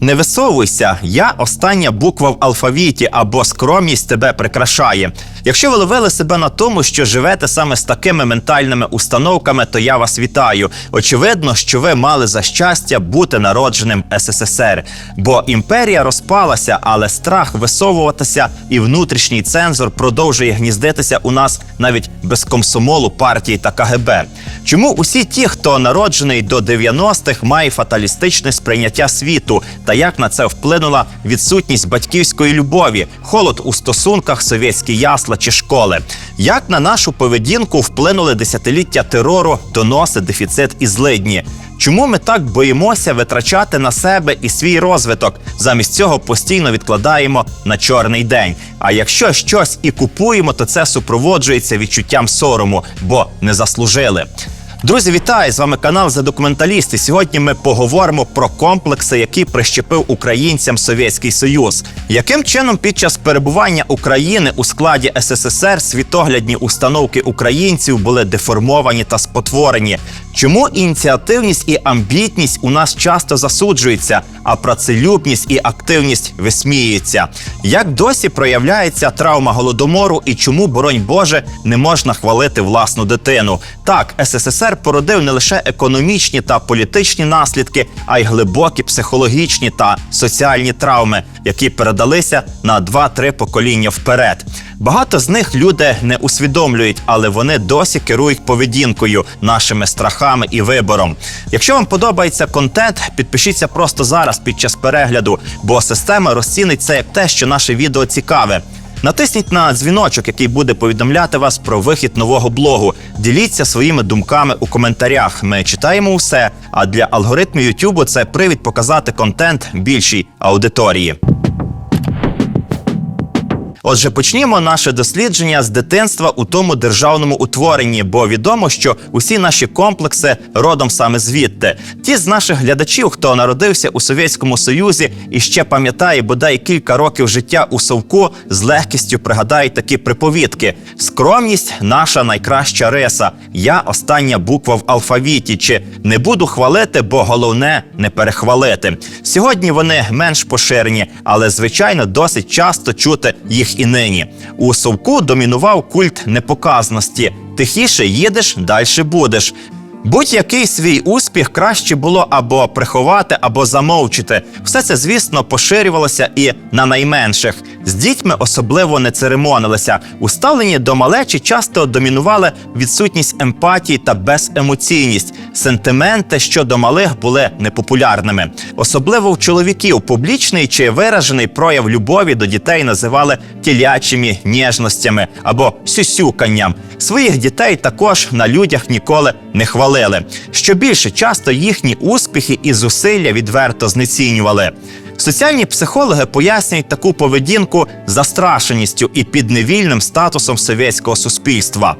Не висовуйся, я остання буква в алфавіті або скромність тебе прикрашає. Якщо ви ловили себе на тому, що живете саме з такими ментальними установками, то я вас вітаю. Очевидно, що ви мали за щастя бути народженим СССР, бо імперія розпалася, але страх висовуватися і внутрішній цензор продовжує гніздитися у нас навіть без комсомолу партії та КГБ. Чому усі ті, хто народжений до 90-х, має фаталістичне сприйняття світу, та як на це вплинула відсутність батьківської любові, холод у стосунках, совєтські ясла чи школи? Як на нашу поведінку вплинули десятиліття терору, доноси, дефіцит і злидні? Чому ми так боїмося витрачати на себе і свій розвиток? Замість цього постійно відкладаємо на чорний день. А якщо щось і купуємо, то це супроводжується відчуттям сорому, бо не заслужили. Друзі, вітаю! З вами канал «За документаліст». І Сьогодні ми поговоримо про комплекси, які прищепив українцям Совєтський Союз. Яким чином під час перебування України у складі СССР світоглядні установки українців були деформовані та спотворені? Чому ініціативність і амбітність у нас часто засуджується, а працелюбність і активність висміюється? Як досі проявляється травма голодомору і чому, боронь Боже, не можна хвалити власну дитину? Так, СССР породив не лише економічні та політичні наслідки, а й глибокі психологічні та соціальні травми, які передалися на 2-3 покоління вперед. Багато з них люди не усвідомлюють, але вони досі керують поведінкою, нашими страхами і вибором. Якщо вам подобається контент, підпишіться просто зараз під час перегляду, бо система розцінить це як те, що наше відео цікаве. Натисніть на дзвіночок, який буде повідомляти вас про вихід нового блогу. Діліться своїми думками у коментарях. Ми читаємо усе. А для алгоритмів YouTube це привід показати контент більшій аудиторії. Отже, почнімо наше дослідження з дитинства у тому державному утворенні, бо відомо, що усі наші комплекси родом саме звідти. Ті з наших глядачів, хто народився у Совєтському Союзі і ще пам'ятає бодай кілька років життя у совку, з легкістю пригадають такі приповідки: скромність наша найкраща риса. Я остання буква в алфавіті. Чи не буду хвалити, бо головне не перехвалити. Сьогодні вони менш поширені, але звичайно досить часто чути їх і нині. У совку домінував культ непоказності. Тихіше їдеш, далі будеш. Будь-який свій успіх краще було або приховати, або замовчити. Все це, звісно, поширювалося і на найменших. З дітьми особливо не церемонилися. У ставленні до малечі часто домінували відсутність емпатії та беземоційність. Сентименти щодо малих були непопулярними. Особливо в чоловіків публічний чи виражений прояв любові до дітей називали тілячими ніжностями або сюсюканням. Своїх дітей також на людях ніколи не хвалили. Що більше часто їхні успіхи і зусилля відверто знецінювали. Соціальні психологи пояснюють таку поведінку застрашеністю і підневільним статусом совєтського суспільства.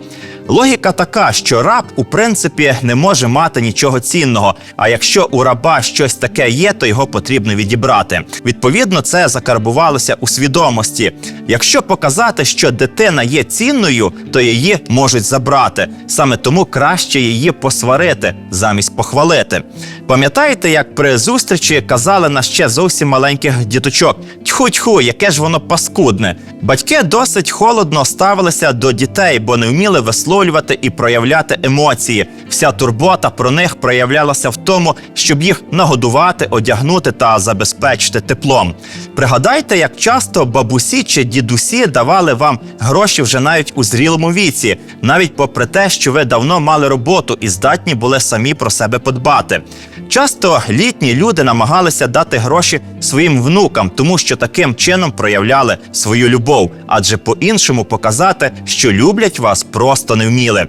Логіка така, що раб у принципі не може мати нічого цінного. А якщо у раба щось таке є, то його потрібно відібрати. Відповідно, це закарбувалося у свідомості. Якщо показати, що дитина є цінною, то її можуть забрати. Саме тому краще її посварити замість похвалити. Пам'ятаєте, як при зустрічі казали на ще зовсім маленьких діточок: тьху-тьху, яке ж воно паскудне. Батьки досить холодно ставилися до дітей, бо не вміли висловлювати і проявляти емоції. Вся турбота про них проявлялася в тому, щоб їх нагодувати, одягнути та забезпечити теплом. Пригадайте, як часто бабусі чи дідусі давали вам гроші вже навіть у зрілому віці, навіть попри те, що ви давно мали роботу і здатні були самі про себе подбати. Часто літні люди намагалися дати гроші своїм внукам, тому що таким чином проявляли свою любов, адже по-іншому показати, що люблять вас, просто не вміли.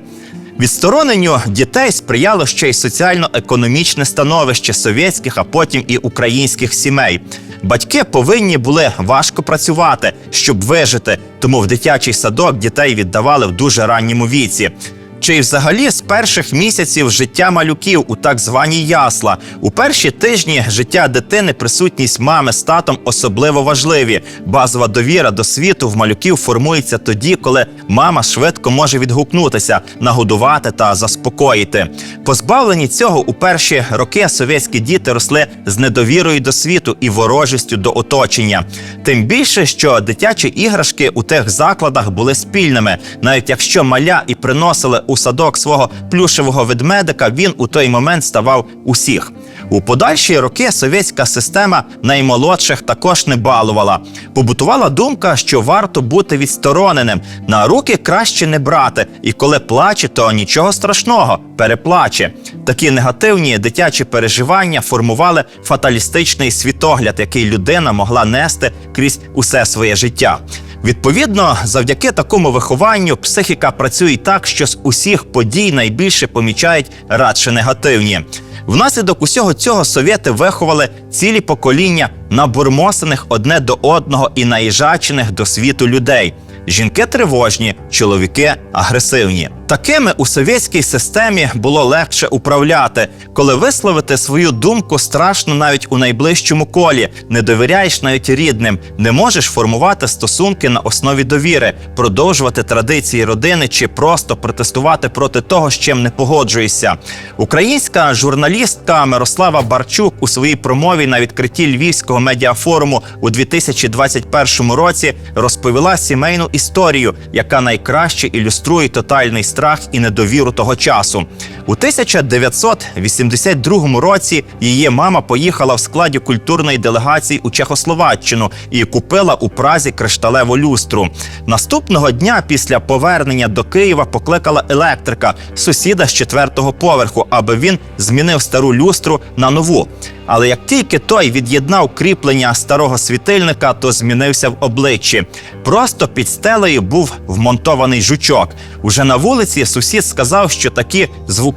Відстороненню дітей сприяло ще й соціально-економічне становище совєтських, а потім і українських сімей. Батьки повинні були важко працювати, щоб вижити, тому в дитячий садок дітей віддавали в дуже ранньому віці. Чи взагалі з перших місяців життя малюків у так званій ясла у перші тижні життя дитини присутність мами з татом особливо важливі. Базова довіра до світу в малюків формується тоді, коли мама швидко може відгукнутися, нагодувати та заспокоїти. Позбавлені цього у перші роки совєтські діти росли з недовірою до світу і ворожістю до оточення. Тим більше, що дитячі іграшки у тих закладах були спільними, навіть якщо маля і приносили у садок свого плюшевого ведмедика, він у той момент ставав усіх. У подальші роки совєтська система наймолодших також не балувала. Побутувала думка, що варто бути відстороненим. На руки краще не брати, і коли плаче, то нічого страшного, переплаче. Такі негативні дитячі переживання формували фаталістичний світогляд, який людина могла нести крізь усе своє життя. Відповідно, завдяки такому вихованню психіка працює так, що з усіх подій найбільше помічають радше негативні. Внаслідок усього цього совєти виховали цілі покоління набурмосених одне до одного і наїжачених до світу людей. Жінки тривожні, чоловіки агресивні. Такими у совєтській системі було легше управляти, коли висловити свою думку страшно навіть у найближчому колі, не довіряєш навіть рідним, не можеш формувати стосунки на основі довіри, продовжувати традиції родини чи просто протестувати проти того, з чим не погоджуєшся. Українська журналістка Мирослава Барчук у своїй промові на відкритті Львівського медіафоруму у 2021 році розповіла сімейну історію, яка найкраще ілюструє тотальний страх і недовіру того часу. У 1982 році її мама поїхала в складі культурної делегації у Чехословаччину і купила у Празі кришталеву люстру. Наступного дня після повернення до Києва покликала електрика сусіда з четвертого поверху, аби він змінив стару люстру на нову. Але як тільки той від'єднав кріплення старого світильника, то змінився в обличчі. Просто під стелею був вмонтований жучок. Уже на вулиці сусід сказав, що такі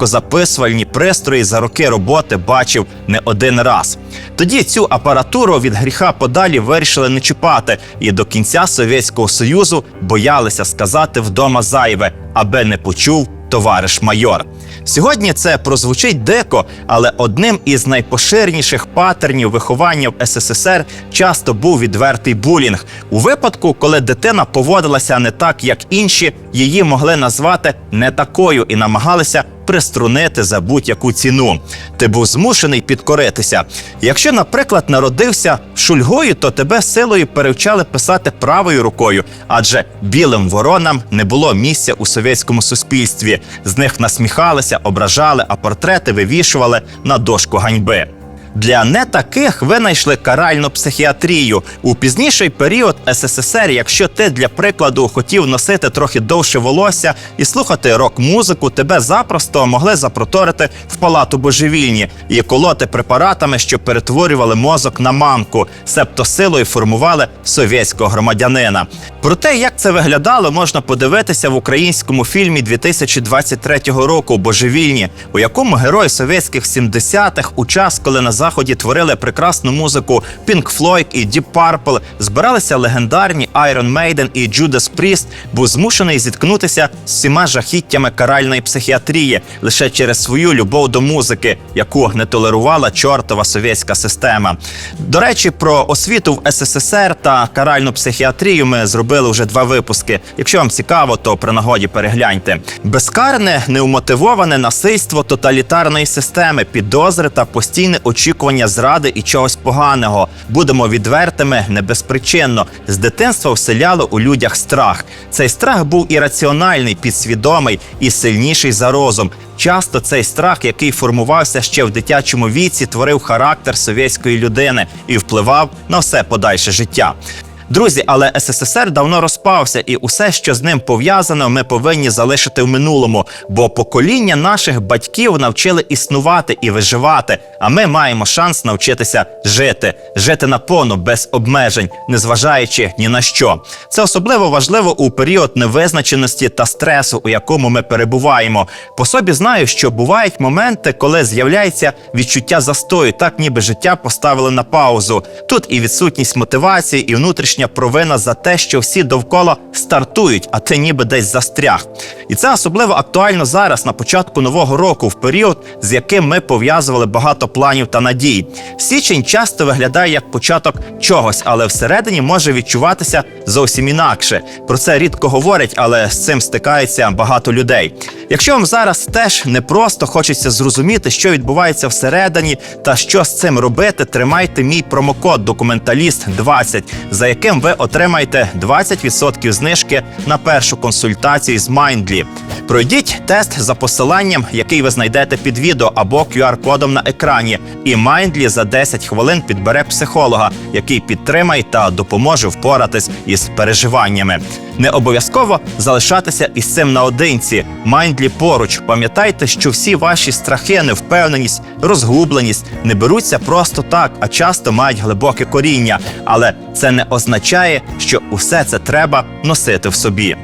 звукозаписувальні пристрої за роки роботи бачив не один раз. Тоді цю апаратуру від гріха подалі вирішили не чіпати, і до кінця Совєтського Союзу боялися сказати вдома зайве, аби не почув товариш майор. Сьогодні це прозвучить дико, але одним із найпоширеніших патернів виховання в СССР часто був відвертий булінг. У випадку, коли дитина поводилася не так, як інші, її могли назвати не такою і намагалися приструнити за будь-яку ціну. Ти був змушений підкоритися. Якщо, наприклад, народився шульгою, то тебе силою перевчали писати правою рукою, адже білим воронам не було місця у совєтському суспільстві. З них насміхалися, ображали, а портрети вивішували на дошку ганьби. Для не таких винайшли каральну психіатрію у пізніший період СССР. Якщо ти для прикладу хотів носити трохи довше волосся і слухати рок-музику, тебе запросто могли запроторити в палату божевільні і колоти препаратами, що перетворювали мозок на мамку, себто силою формували совєтського громадянина. Про те, як це виглядало, можна подивитися в українському фільмі 2023 року Божевільні, у якому герой совєтських 70-х у час, коли на заході творили прекрасну музику Pink Floyd і Deep Purple, збиралися легендарні Iron Maiden і Judas Priest, був змушений зіткнутися з всіма жахіттями каральної психіатрії лише через свою любов до музики, яку не толерувала чортова совєтська система. До речі, про освіту в СССР та каральну психіатрію ми зробили вже два випуски. Якщо вам цікаво, то при нагоді перегляньте. Безкарне, неумотивоване насильство тоталітарної системи, підозри та постійне очікування зради і чогось поганого. Будемо відвертими не безпричинно. З дитинства вселяло у людях страх. Цей страх був ірраціональний, підсвідомий і сильніший за розум. Часто цей страх, який формувався ще в дитячому віці, творив характер совєтської людини і впливав на все подальше життя. Друзі, але СССР давно розпався, і усе, що з ним пов'язано, ми повинні залишити в минулому, бо покоління наших батьків навчили існувати і виживати. А ми маємо шанс навчитися жити, жити наповну, без обмежень, незважаючи ні на що. Це особливо важливо у період невизначеності та стресу, у якому ми перебуваємо. По собі знаю, що бувають моменти, коли з'являється відчуття застою, так ніби життя поставили на паузу. Тут і відсутність мотивації, і внутрішня провина за те, що всі довкола рятують, а ти ніби десь застряг. І це особливо актуально зараз, на початку нового року, в період, з яким ми пов'язували багато планів та надій. Січень часто виглядає як початок чогось, але всередині може відчуватися зовсім інакше. Про це рідко говорять, але з цим стикається багато людей. Якщо вам зараз теж не просто хочеться зрозуміти, що відбувається всередині та що з цим робити, тримайте мій промокод Документаліст 20 за яким ви отримаєте 20% знижки на першу консультацію з Mindly. Пройдіть тест за посиланням, який ви знайдете під відео або QR-кодом на екрані. І Mindly за 10 хвилин підбере психолога, який підтримає та допоможе впоратись із переживаннями. Не обов'язково залишатися із цим наодинці. Майндлі поруч. Пам'ятайте, що всі ваші страхи, невпевненість, розгубленість не беруться просто так, а часто мають глибоке коріння. Але це не означає, що усе це треба носити в собі.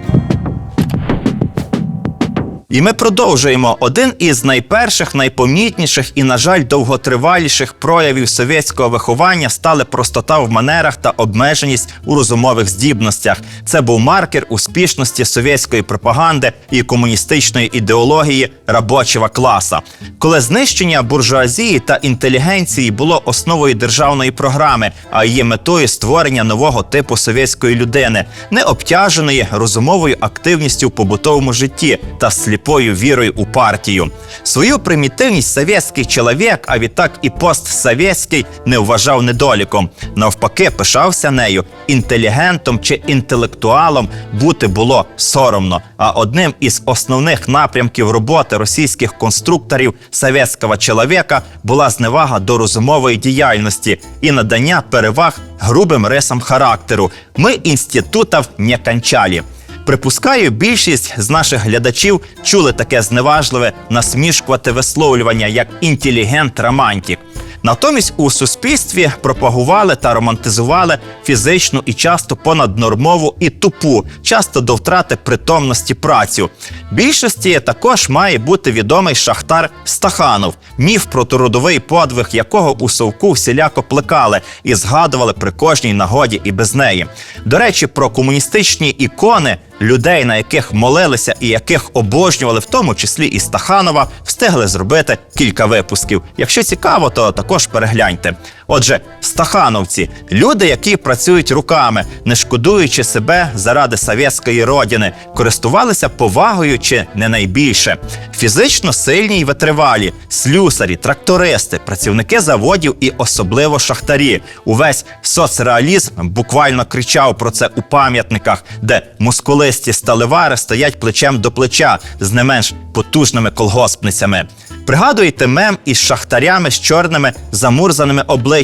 І ми продовжуємо один із найперших, найпомітніших і, на жаль, довготриваліших проявів совєтського виховання стали простота в манерах та обмеженість у розумових здібностях. Це був маркер успішності совєтської пропаганди і комуністичної ідеології робочого класа. Коли знищення буржуазії та інтелігенції було основою державної програми, а її метою створення нового типу совєтської людини, не обтяженої розумовою активністю в побутовому житті та сліпою вірою у партію. Свою примітивність совєтський чоловік, а відтак і постсовєтський, не вважав недоліком. Навпаки, пишався нею. Інтелігентом чи інтелектуалом бути було соромно. А одним із основних напрямків роботи російських конструкторів совєтського чоловіка була зневага до розумової діяльності і надання переваг грубим рисам характеру. Ми інститутів не кончали. Припускаю, більшість з наших глядачів чули таке зневажливе насмішкувате висловлювання як інтелігент-романтик. Натомість у суспільстві пропагували та романтизували фізичну і часто понаднормову і тупу, часто до втрати притомності працю. Більшості також має бути відомий шахтар Стаханов, міф про трудовий подвиг якого у совку всіляко плекали і згадували при кожній нагоді і без неї. До речі, про комуністичні ікони людей, на яких молилися і яких обожнювали, в тому числі і Стаханова, встигли зробити кілька випусків. Якщо цікаво, то також перегляньте. Отже, стахановці люди, які працюють руками, не шкодуючи себе заради совєтської родини, користувалися повагою чи не найбільше. Фізично сильні й витривалі, слюсарі, трактористи, працівники заводів і особливо шахтарі. Увесь соцреалізм буквально кричав про це у пам'ятниках, де мускулисті сталевари стоять плечем до плеча з не менш потужними колгоспницями. Пригадуєте мем із шахтарями з чорними замурзаними обличчями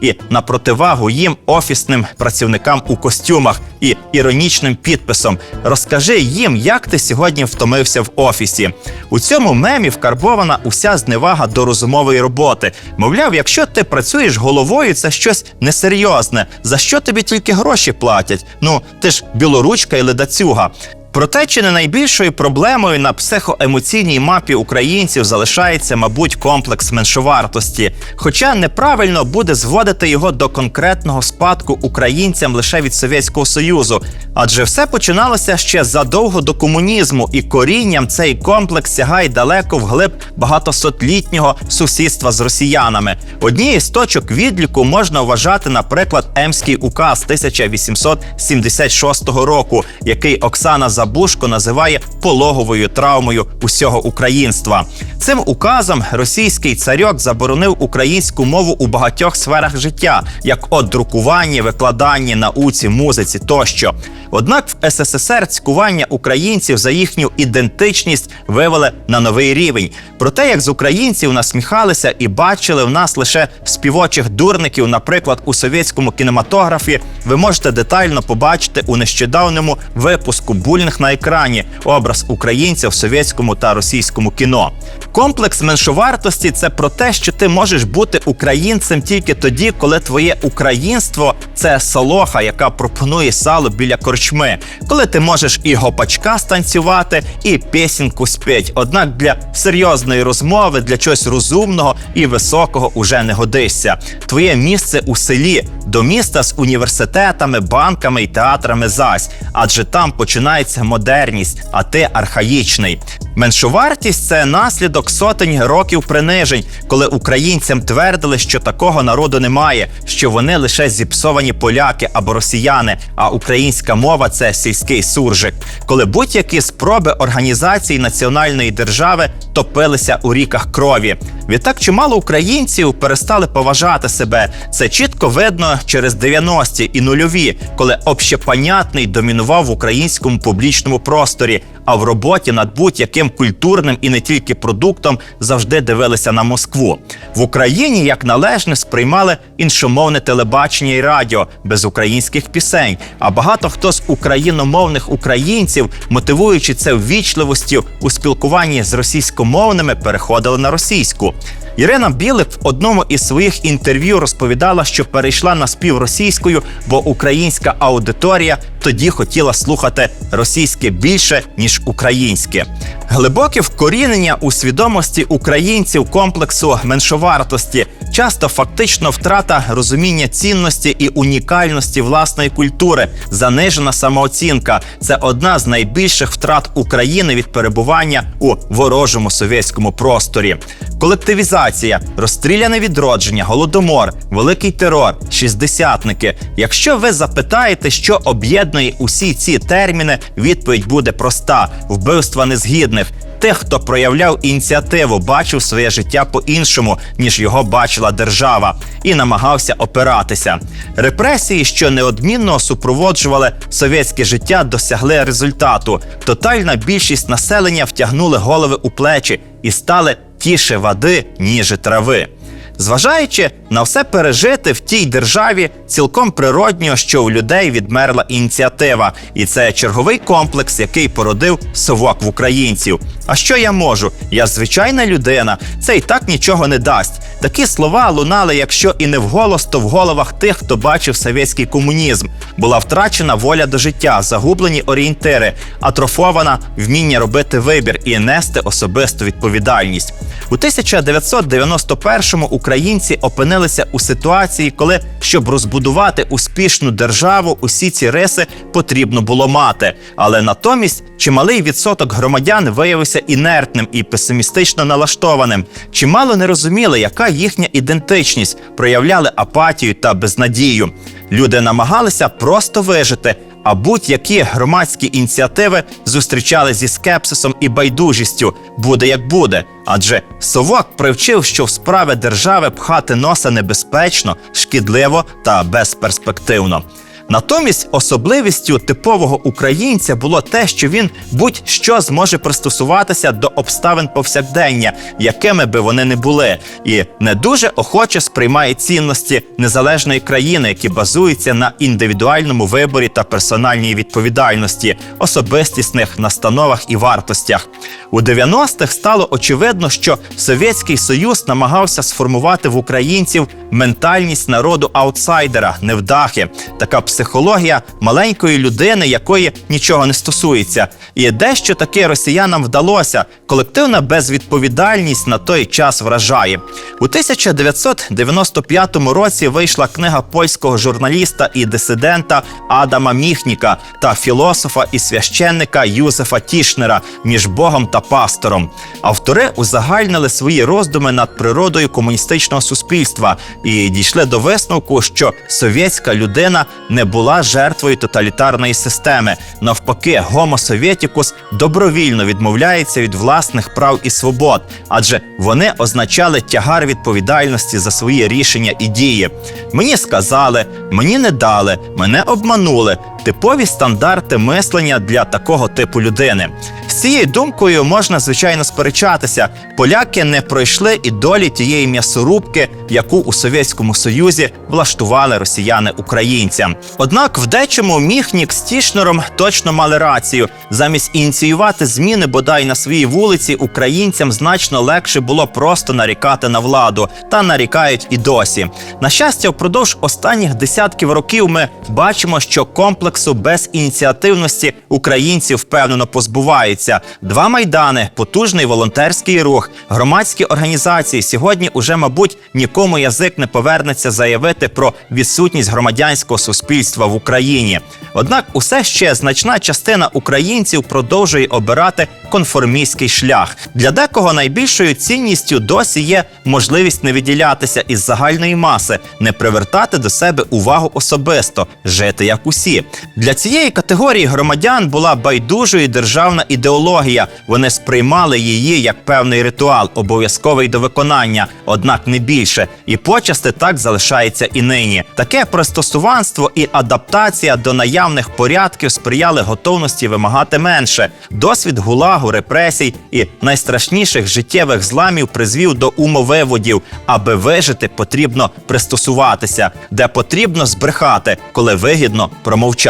і на противагу їм офісним працівникам у костюмах і іронічним підписом Розкажи їм, як ти сьогодні втомився в офісі. У цьому мемі вкарбована уся зневага до розумової роботи. Мовляв, якщо ти працюєш головою, це щось несерйозне. За що тобі тільки гроші платять? Ну ти ж білоручка і ледацюга. Проте, чи не найбільшою проблемою на психоемоційній мапі українців залишається, мабуть, комплекс меншовартості. Хоча неправильно буде зводити його до конкретного спадку українцям лише від Совєтського Союзу, адже все починалося ще задовго до комунізму, і корінням цей комплекс сягає далеко вглиб багатосотлітнього сусідства з росіянами. Однією з точок відліку можна вважати, наприклад, Емський указ 1876 року, який Оксана Забушко називає пологовою травмою усього українства. Цим указом російський царьок заборонив українську мову у багатьох сферах життя, як от друкуванні, викладанні, науці, музиці тощо. Однак в СССР цькування українців за їхню ідентичність вивели на новий рівень. Про те, як з українців насміхалися і бачили в нас лише співочих дурників, наприклад, у совєтському кінематографі, ви можете детально побачити у нещодавньому випуску бульних на екрані образ українця в совєтському та російському кіно. Комплекс меншовартості це про те, що ти можеш бути українцем тільки тоді, коли твоє українство це солоха, яка пропонує сало біля корчми, коли ти можеш і гопачка станцювати, і пісеньку спеть. Однак для серйозної розмови, для чогось розумного і високого уже не годишся. Твоє місце у селі до міста з університетами, банками і театрами зась, адже там починається модерність, а ти архаїчний. Меншовартість це наслідок сотень років принижень, коли українцям твердили, що такого народу немає, що вони лише зіпсовані поляки або росіяни, а українська мова це сільський суржик. Коли будь-які спроби організації національної держави топилися у ріках крові. Відтак чимало українців перестали поважати себе. Це чітко видно через 90-ті і нульові, коли общепонятний домінував в українському публічному просторі, а в роботі над будь-яким культурним і не тільки продуктом завжди дивилися на Москву. В Україні як належне сприймали іншомовне телебачення і радіо без українських пісень. А багато хто з україномовних українців, мотивуючи це ввічливостю у спілкуванні з російськомовними, переходили на російську. Ірина Білик в одному із своїх інтерв'ю розповідала, що перейшла на спів російською, бо українська аудиторія тоді хотіла слухати російське більше ніж українське. Глибоке вкорінення у свідомості українців комплексу меншовартості, часто фактично втрата розуміння цінності і унікальності власної культури, занижена самооцінка це одна з найбільших втрат України від перебування у ворожому совєтському просторі. Колективізація, розстріляне відродження, голодомор, великий терор, шістдесятники. Якщо ви запитаєте, що об'єднує усі ці терміни, відповідь буде проста: вбивства незгідних. Тих, хто проявляв ініціативу, бачив своє життя по-іншому, ніж його бачила держава, і намагався опиратися. Репресії, що неодмінно супроводжували совєтське життя, досягли результату. Тотальна більшість населення втягнули голови у плечі і стали тіше води, ніж трави. Зважаючи на все пережити в тій державі, цілком природньо, що у людей відмерла ініціатива, і це черговий комплекс, який породив совок в українців. А що я можу? Я звичайна людина, це і так нічого не дасть. Такі слова лунали, якщо і не вголос, то в головах тих, хто бачив совєтський комунізм. Була втрачена воля до життя, загублені орієнтири, атрофована вміння робити вибір і нести особисту відповідальність. У 1991-му українці опинилися у ситуації, коли щоб розбудувати успішну державу, усі ці риси потрібно було мати. Але натомість чималий відсоток громадян виявився інертним і песимістично налаштованим. Чимало не розуміли, яка їхня ідентичність, проявляли апатію та безнадію. Люди намагалися просто вижити. А будь-які громадські ініціативи зустрічали зі скепсисом і байдужістю буде як буде. Адже совок привчив, що в справи держави пхати носа небезпечно, шкідливо та безперспективно. Натомість особливістю типового українця було те, що він будь-що зможе пристосуватися до обставин повсякдення, якими би вони не були, і не дуже охоче сприймає цінності незалежної країни, які базуються на індивідуальному виборі та персональній відповідальності, особистісних настановах і вартостях. У 90-х стало очевидно, що Совєтський Союз намагався сформувати в українців ментальність народу аутсайдера, невдахи, така психологія маленької людини, якої нічого не стосується. І дещо таке росіянам вдалося. Колективна безвідповідальність на той час вражає. У 1995 році вийшла книга польського журналіста і дисидента Адама Міхніка та філософа і священника Юзефа Тішнера між Богом та пастором. Автори узагальнили свої роздуми над природою комуністичного суспільства і дійшли до висновку, що совєтська людина не була жертвою тоталітарної системи. Навпаки, Sovieticus добровільно відмовляється від власних прав і свобод, адже вони означали тягар відповідальності за свої рішення і дії. Мені сказали, мені не дали, мене обманули. Типові стандарти мислення для такого типу людини. З цією думкою можна звичайно сперечатися. Поляки не пройшли і долі тієї м'ясорубки, яку у Совєтському Союзі влаштували росіяни українцям. Однак в дечому Міхнік з Тішнером точно мали рацію. Замість ініціювати зміни бодай на своїй вулиці українцям значно легше було просто нарікати на владу, та нарікають і досі. На щастя, впродовж останніх десятків років ми бачимо, що комплекс комплексу без ініціативності українців впевнено позбуваються. Два майдани, потужний волонтерський рух, громадські організації. Сьогодні уже, мабуть, нікому язик не повернеться заявити про відсутність громадянського суспільства в Україні. Однак, усе ще значна частина українців продовжує обирати конформістський шлях. Для декого найбільшою цінністю досі є можливість не відділятися із загальної маси, не привертати до себе увагу особисто, жити як усі. Для цієї категорії громадян була байдужою державна ідеологія. Вони сприймали її як певний ритуал, обов'язковий до виконання, однак не більше. І почасти так залишається і нині. Таке пристосуванство і адаптація до наявних порядків сприяли готовності вимагати менше. Досвід гулагу, репресій і найстрашніших життєвих зламів призвів до умовиводів. Аби вижити, потрібно пристосуватися, де потрібно збрехати, коли вигідно промовчати.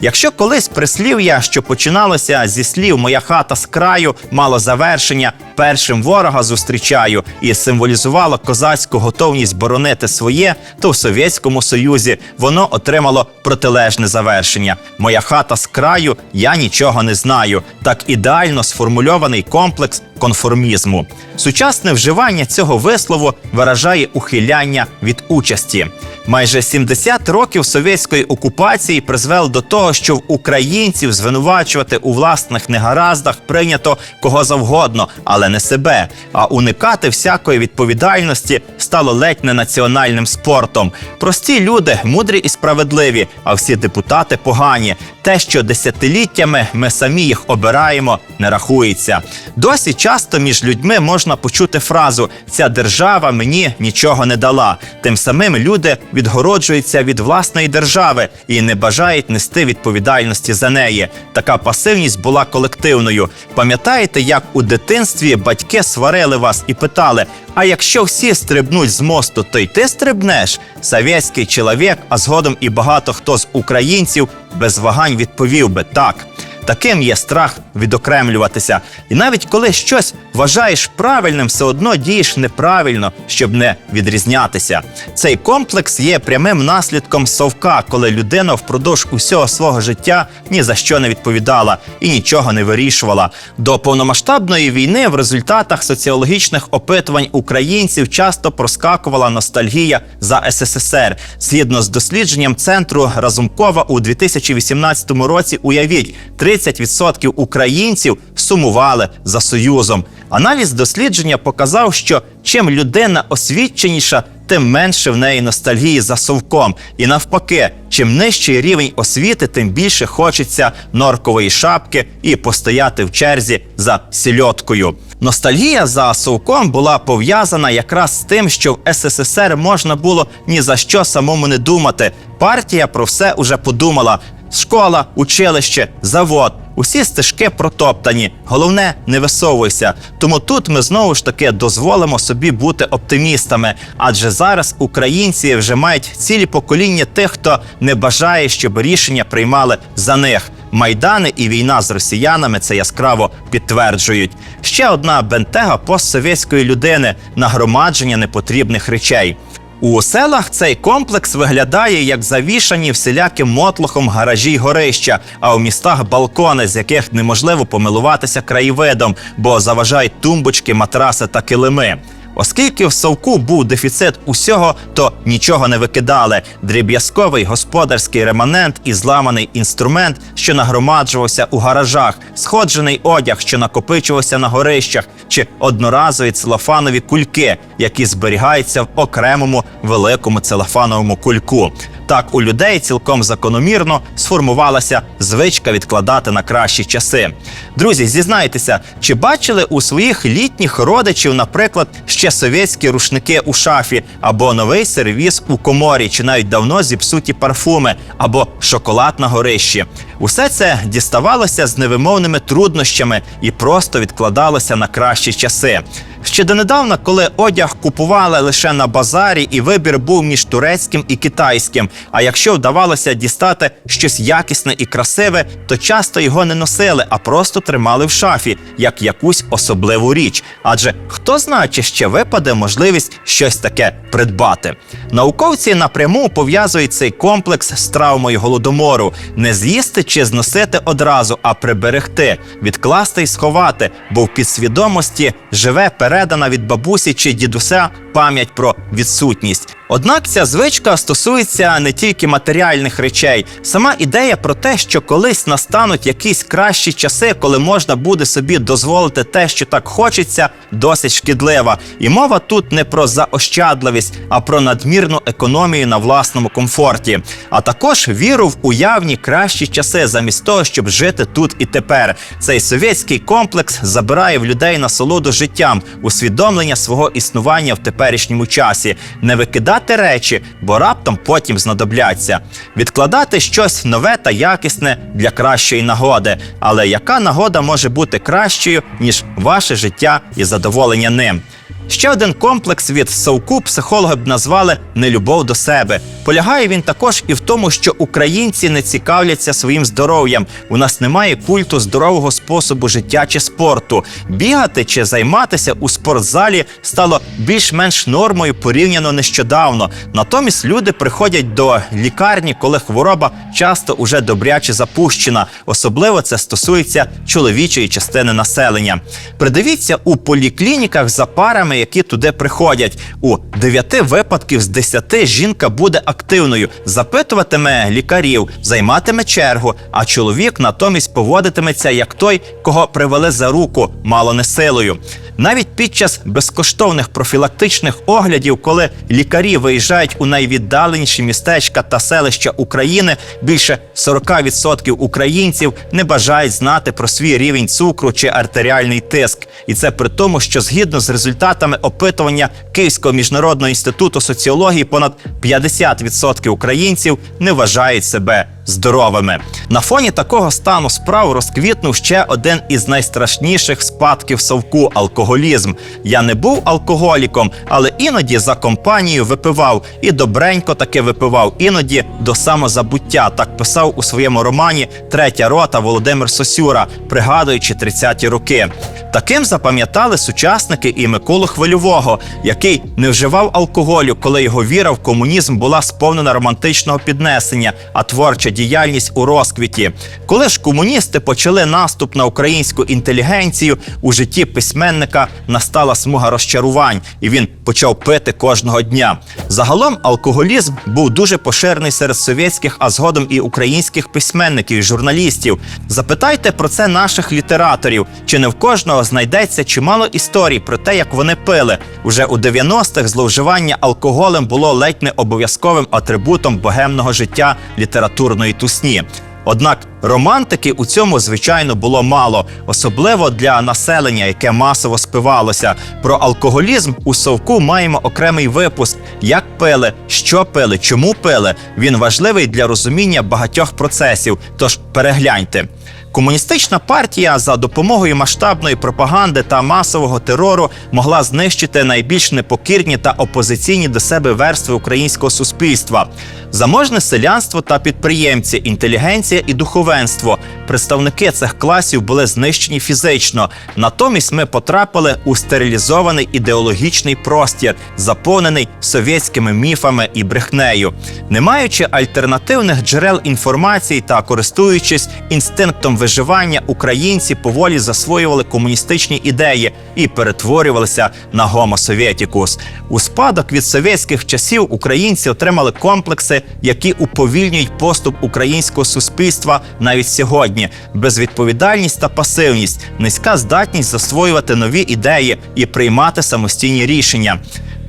Якщо колись прислів'я, що починалося зі слів Моя хата з краю, мало завершення, першим ворога зустрічаю і символізувало козацьку готовність боронити своє, то в Совєтському Союзі воно отримало протилежне завершення. Моя хата з краю, я нічого не знаю. Так ідеально сформульований комплекс конформізму. Сучасне вживання цього вислову виражає ухиляння від участі. Майже 70 років совєтської окупації призвели до того, що в українців звинувачувати у власних негараздах прийнято кого завгодно, але не себе. А уникати всякої відповідальності стало ледь не національним спортом. Прості люди мудрі і справедливі, а всі депутати погані. Те, що десятиліттями ми самі їх обираємо, не рахується. Досі часто між людьми можна почути фразу Ця держава мені нічого не дала. Тим самим люди відгороджуються від власної держави і не бажають нести відповідальності за неї. Така пасивність була колективною. Пам'ятаєте, як у дитинстві батьки сварили вас і питали: а якщо всі стрибнуть з мосту, то й ти стрибнеш? Совєтський чоловік, а згодом і багато хто з українців без вагань відповів би так. Таким є страх відокремлюватися. І навіть коли щось вважаєш правильним, все одно дієш неправильно, щоб не відрізнятися. Цей комплекс є прямим наслідком совка, коли людина впродовж усього свого життя ні за що не відповідала і нічого не вирішувала. До повномасштабної війни в результатах соціологічних опитувань українців часто проскакувала ностальгія за СССР. Згідно з дослідженням центру Разумкова у 2018 році, уявіть, 30% українців сумували за союзом. Аналіз дослідження показав, що чим людина освіченіша, тим менше в неї ностальгії за совком. І навпаки, чим нижчий рівень освіти, тим більше хочеться норкової шапки і постояти в черзі за сільоткою. Ностальгія за совком була пов'язана якраз з тим, що в СССР можна було ні за що самому не думати. Партія про все уже подумала. Школа, училище, завод. Усі стежки протоптані. Головне, не висовуйся. Тому тут ми знову ж таки дозволимо собі бути оптимістами. Адже зараз українці вже мають цілі покоління тих, хто не бажає, щоб рішення приймали за них. Майдани і війна з росіянами це яскраво підтверджують. Ще одна бентега постсовєтської людини нагромадження непотрібних речей. У селах цей комплекс виглядає як завішані всіляким мотлохом гаражі й горища, а у містах балкони, з яких неможливо помилуватися краєвидом, бо заважають тумбочки, матраси та килими. Оскільки в совку був дефіцит усього, то нічого не викидали. Дріб'язковий господарський реманент і зламаний інструмент, що нагромаджувався у гаражах, сходжений одяг, що накопичувався на горищах, чи одноразові целофанові кульки, які зберігаються в окремому великому целофановому кульку. Так у людей цілком закономірно сформувалася звичка відкладати на кращі часи. Друзі, зізнайтеся, чи бачили у своїх літніх родичів, наприклад, ще совєтські рушники у шафі, або новий сервіс у коморі, чи навіть давно зіпсуті парфуми, або шоколад на горищі? Усе це діставалося з невимовними труднощами і просто відкладалося на кращі часи. Ще донедавна, коли одяг купували лише на базарі, і вибір був між турецьким і китайським. А якщо вдавалося дістати щось якісне і красиве, то часто його не носили, а просто тримали в шафі як якусь особливу річ. Адже хто знає, чи ще випаде можливість щось таке придбати. Науковці напряму пов'язують цей комплекс з травмою голодомору: не з'їсти чи зносити одразу, а приберегти, відкласти і сховати, бо в підсвідомості живе передана від бабусі чи дідуся пам'ять про відсутність. Однак ця звичка стосується не тільки матеріальних речей. Сама ідея про те, що колись настануть якісь кращі часи, коли можна буде собі дозволити те, що так хочеться, досить шкідлива. І мова тут не про заощадливість, а про надмірну економію на власному комфорті, а також віру в уявні кращі часи, замість того, щоб жити тут і тепер. Цей совєтський комплекс забирає в людей насолоду життям, усвідомлення свого існування в теперішньому часі, не викидати речі, бо раптом потім знадобляться, відкладати щось нове та якісне для кращої нагоди. Але яка нагода може бути кращою ніж ваше життя і задоволення ним? Ще один комплекс від совку психологи б назвали нелюбов до себе. Полягає він також і в тому, що українці не цікавляться своїм здоров'ям. У нас немає культу здорового способу життя чи спорту. Бігати чи займатися у спортзалі стало більш-менш нормою порівняно нещодавно. Натомість люди приходять до лікарні, коли хвороба часто уже добряче запущена. Особливо це стосується чоловічої частини населення. Придивіться у поліклініках за парами, які туди приходять. У 9 випадків з 10 жінка буде активною, запитуватиме лікарів, займатиме чергу, а чоловік натомість поводитиметься як той, кого привели за руку, мало не силою. Навіть під час безкоштовних профілактичних оглядів, коли лікарі виїжджають у найвіддаленіші містечка та селища України, більше 40% українців не бажають знати про свій рівень цукру чи артеріальний тиск. І це при тому, що згідно з результатами опитування Київського міжнародного інституту соціології, понад 50% українців не вважають себе здоровими. На фоні такого стану справ розквітнув ще один із найстрашніших спадків совку алкоголізм. Я не був алкоголіком, але іноді за компанією випивав і добренько таки випивав, іноді до самозабуття. Так писав у своєму романі Третя рота Володимир Сосюра, пригадуючи 30-ті роки. Таким запам'ятали сучасники і Миколу Хвильового, який не вживав алкоголю, коли його віра в комунізм була сповнена романтичного піднесення, а творча діяльність у розквіті. Коли ж комуністи почали наступ на українську інтелігенцію, у житті письменника настала смуга розчарувань, і він почав пити кожного дня. Загалом алкоголізм був дуже поширений серед совєтських, а згодом і українських письменників і журналістів. Запитайте про це наших літераторів, чи не в кожного знайдеться чимало історій про те, як вони пили. Уже у 90-х зловживання алкоголем було ледь не обов'язковим атрибутом богемного життя літературної тусні. Однак романтики у цьому звичайно було мало, особливо для населення, яке масово спивалося. Про алкоголізм у совку маємо окремий випуск: як пили, що пили, чому пили. Він важливий для розуміння багатьох процесів. Тож перегляньте. Комуністична партія за допомогою масштабної пропаганди та масового терору могла знищити найбільш непокірні та опозиційні до себе верстви українського суспільства. Заможне селянство та підприємці, інтелігенція і духовенство. Представники цих класів були знищені фізично. Натомість ми потрапили у стерилізований ідеологічний простір, заповнений совєтськими міфами і брехнею. Не маючи альтернативних джерел інформації та користуючись інстинктом виживання, українці поволі засвоювали комуністичні ідеї і перетворювалися на гомо совєтікус. У спадок від совєтських часів українці отримали комплекси, які уповільнюють поступ українського суспільства навіть сьогодні. Безвідповідальність та пасивність, низька здатність засвоювати нові ідеї і приймати самостійні рішення.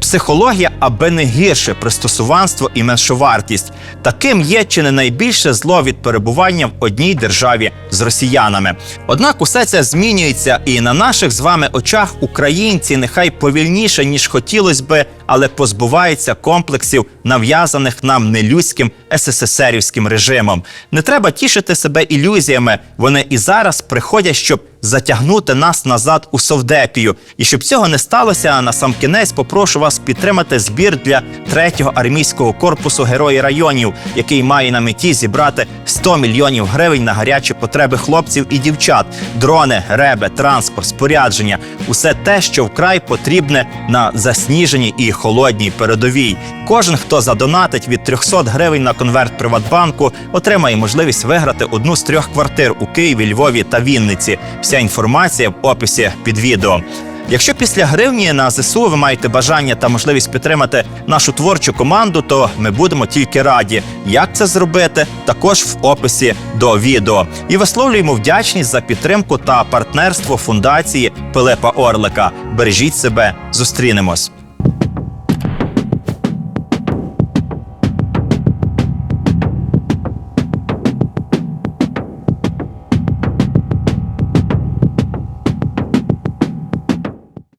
Психологія, аби не гірше пристосуванство і меншовартість. Таким є чи не найбільше зло від перебування в одній державі з росіянами. Однак усе це змінюється, і на наших з вами очах українці нехай повільніше ніж хотілося би, але позбуваються комплексів, нав'язаних нам нелюдським СССРівським режимом. Не треба тішити себе ілюзіями. Вони і зараз приходять, щоб затягнути нас назад у Совдепію. І щоб цього не сталося, на сам кінець попрошу вас підтримати збір для третього армійського корпусу Герої районів, який має на меті зібрати 100 мільйонів гривень на гарячі потреби хлопців і дівчат, дрони, реби, транспорт, спорядження усе те, що вкрай потрібне на засніженій і холодній передовій. Кожен, хто задонатить від 300 гривень на конверт Приватбанку, отримає можливість виграти одну з трьох квартир у Києві, Львові та Вінниці. Вся інформація в описі під відео. Якщо після гривні на ЗСУ ви маєте бажання та можливість підтримати нашу творчу команду, то ми будемо тільки раді. Як це зробити? Також в описі до відео. І висловлюємо вдячність за підтримку та партнерство фундації Пилипа Орлика. Бережіть себе, зустрінемось.